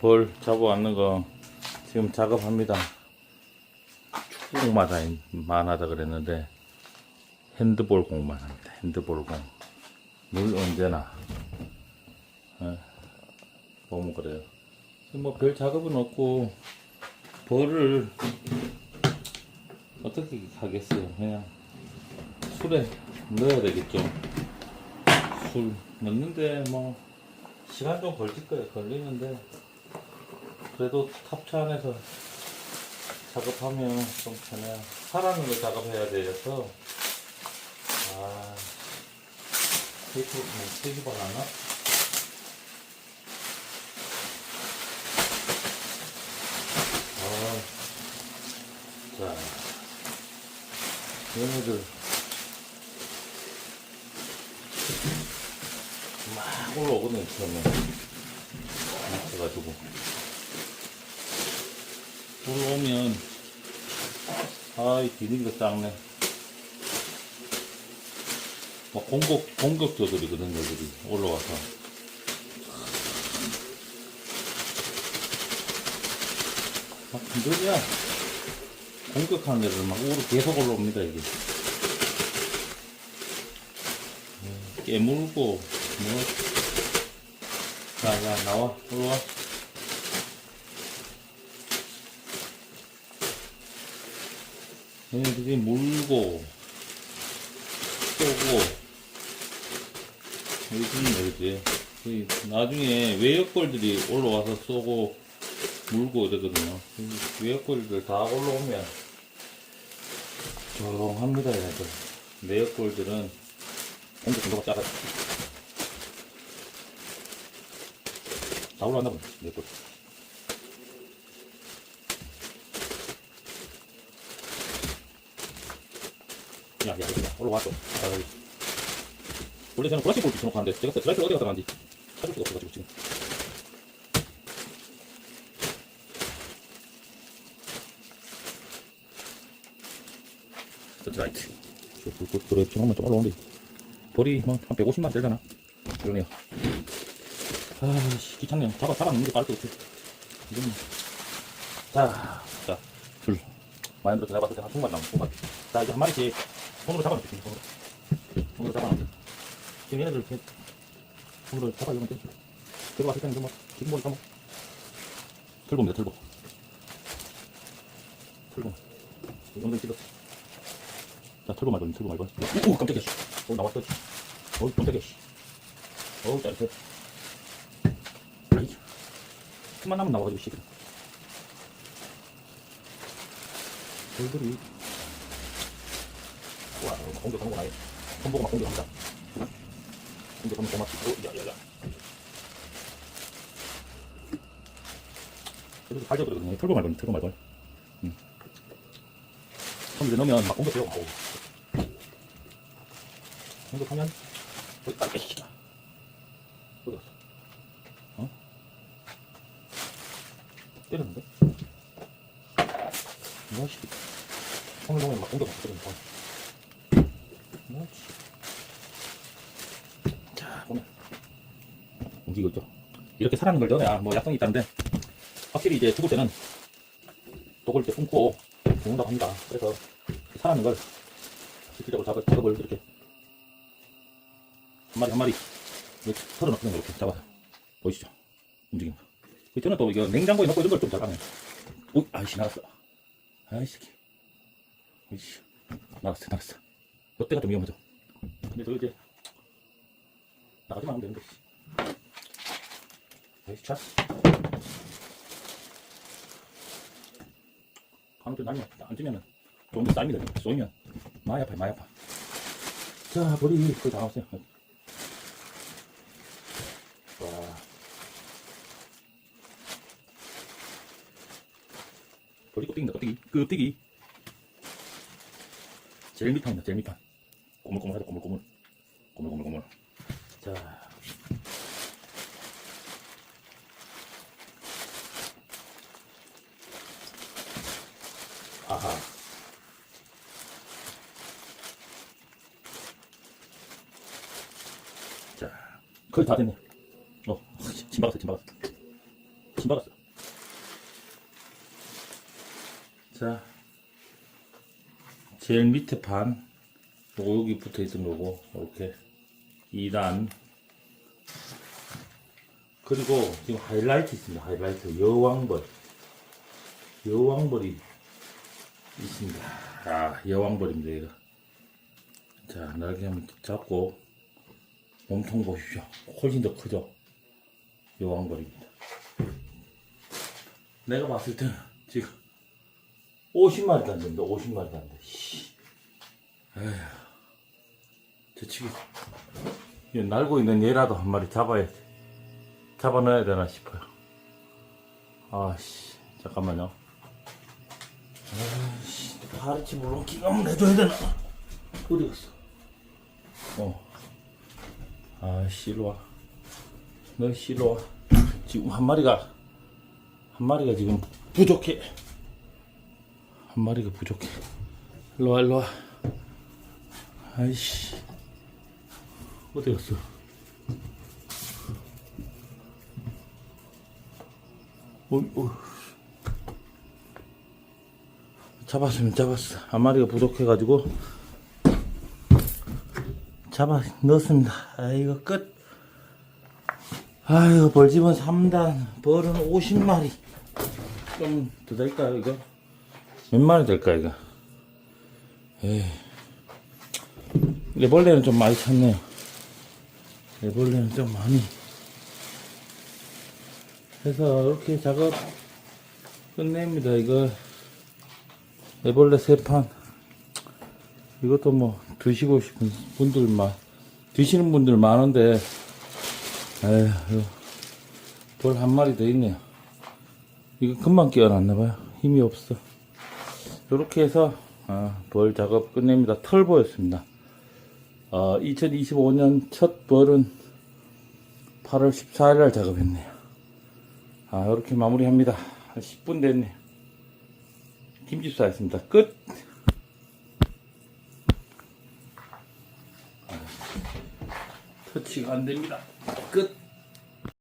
벌 잡아왔는 거 지금 작업합니다. 축구공마다 만하다 그랬는데 핸드볼 공만 합니다. 핸드볼 공. 물 언제나. 예, 보면 그래요. 뭐 별 작업은 없고 벌을 어떻게 하겠어요. 그냥 술에 넣어야 되겠죠. 술 넣는데 뭐 시간 좀 걸릴 거예요. 걸리는데 그래도 탑차 안에서 작업하면 좀 편해요. 거 작업해야 돼서. 아 테이프 뭐 테이프 하나? 아, 자. 얘네들. 막 올라오거든요 처음에. 해가지고 올라오면 아이 비닐가 작네. 막 공격 공격자들이거든 얘들이. 올라와서. 막 힘들냐 공격하는 애들 막 우로 계속 올라옵니다 이게. 음, 깨물고 뭐. 자자 나와. 올라와 얘네들이 물고 쏘고 요즘 말이지 그 나중에 외역벌들이 올라와서 쏘고 물고 이러거든요. 이 외역벌들 다 올라오면 조용합니다 얘네들. 내역벌들은. 공격 정도가 작아 다 올라왔나 보네 내역 벌 야, 야, 야, 올라왔어. 아이. 원래 저는 플라스틱 볼 붙여놓고 하는데, 제가 슬라이스를 어디 갔다 갔는지 찾을 수가 없어가지고, 지금. 스트라이트. 저 불꽃 그래, 지금은 좀 올라오는데, 벌이 뭐, 한 150만 되려나? 그러네요. 아씨, 귀찮네요. 잡아, 잡아놓는 게 빠를 것 같아. 이거는. 자, 자, 줄. 많이 들어서 잡았을 때 한 통만 남은 통만. 자, 이제 한 마리씩 손으로 잡아놓을게, 손으로. 손으로 잡아놓을게. 지금 얘네들 이렇게 손으로 잡아주면 돼. 들어왔을 때는 뭐, 지금 보니까 뭐. 틀보입니다, 틀보. 틀보. 이 정도 찍었어. 자, 틀보 말고, 틀보 말고. 오, 깜짝이야, 씨. 어, 나왔어, 씨. 어우, 깜짝이야, 씨. 어우, 짜릿해. 틈만 나면 나와가지고, 씨. 돌들이 와, 막 공격하는 거 아니야? 손 보고 막 공격합니다. 공격하면 고맙지. 오, 야, 야, 야. 그래도 발져 그러거든요. 털고 말고, 털고. 응. 손 이제 넣으면 막 공격해요. 막. 공격하면, 어디 딱 깨시다. 어디? 어? 때렸는데? 뭐지? 손을 보면 막 공격 없거든요. 자, 보면 움직이고 있죠. 이렇게 살아는 걸 넣어야 뭐 약성이 있다는데 확실히 이제 죽을 때는 독을 이제 품고 죽는다고 합니다. 그래서 살아는 걸 실질적으로 작업, 작업을 이렇게 한 마리 한 마리 이렇게 털어놓거든요. 이렇게 잡아서 보이시죠? 움직임. 그 저는 또 이거 냉장고에 넣고 이런 걸 좀 잘하네요. 오, 아이씨 나갔어. 아이씨. 이씨. 나갔어, 나갔어. 이때가 좀 위험하죠. 근데 저 이제 나가지만 하면 되는데. 아이씨, 차. 좀 날면, 안 찌면은 좋은데 쌓입니다. 쏘이면 많이 아파요, 많이 아파. 자, 머리 거의 다 나왔어요. 와. 머리 껍데기입니다, 껍데기. 껍데기. 제일 밑판입니다, 제일 밑판. 고물고물하다, 고물고물. 고물고물고물. 자. 아하. 자, 거의 다 됐네. 어, 침 박았어, 침 박았어. 침 박았어. 자, 제일 밑에 반, 요거 여기 붙어 있던 거고, 이렇게 2단. 그리고 지금 하이라이트 있습니다. 하이라이트 여왕벌. 여왕벌이 있습니다. 아, 여왕벌입니다, 이거. 자, 날개 한번 잡고, 몸통 보십시오. 훨씬 더 크죠? 여왕벌입니다. 내가 봤을 때는 지금 50마리도 안 된다. 50마리도 안 돼. 씨. 에휴. 저치기. 이 날고 있는 얘라도 한 마리 잡아야 돼. 잡아 넣어야 되나 싶어요. 아씨. 잠깐만요. 아씨. 파리치 물론 기감을 해줘야 되나? 어디 갔어? 어. 아씨, 일로 와. 너 씨로 와. 지금 한 마리가 한 마리가 지금 부족해. 한 마리가 부족해. 일로 와, 일로 와. 아이씨. 어디 갔어? 어이, 어. 잡았으면 잡았어. 한 마리가 부족해가지고 잡아 넣었습니다. 아이고 끝. 아이고 벌집은 3단 벌은 50마리 좀 더 될까요 이거? 몇 마리 될까 이거? 에이 애벌레는 좀 많이 찼네요 애벌레는 좀 많이 해서 이렇게 작업 끝냅니다 이거 애벌레 세판 이것도 뭐 드시고 싶은 분들만 드시는 분들 많은데 에휴, 벌 한 마리 더 있네요. 이거 금방 끼어났나봐요. 힘이 없어. 이렇게 해서, 아, 벌 작업 끝냅니다. 털보였습니다. 어, 2025년 첫 벌은 8월 14일 날 작업했네요. 아, 이렇게 마무리합니다. 한 10분 됐네요. 김집사 했습니다. 끝! 터치가 안 됩니다. 끝!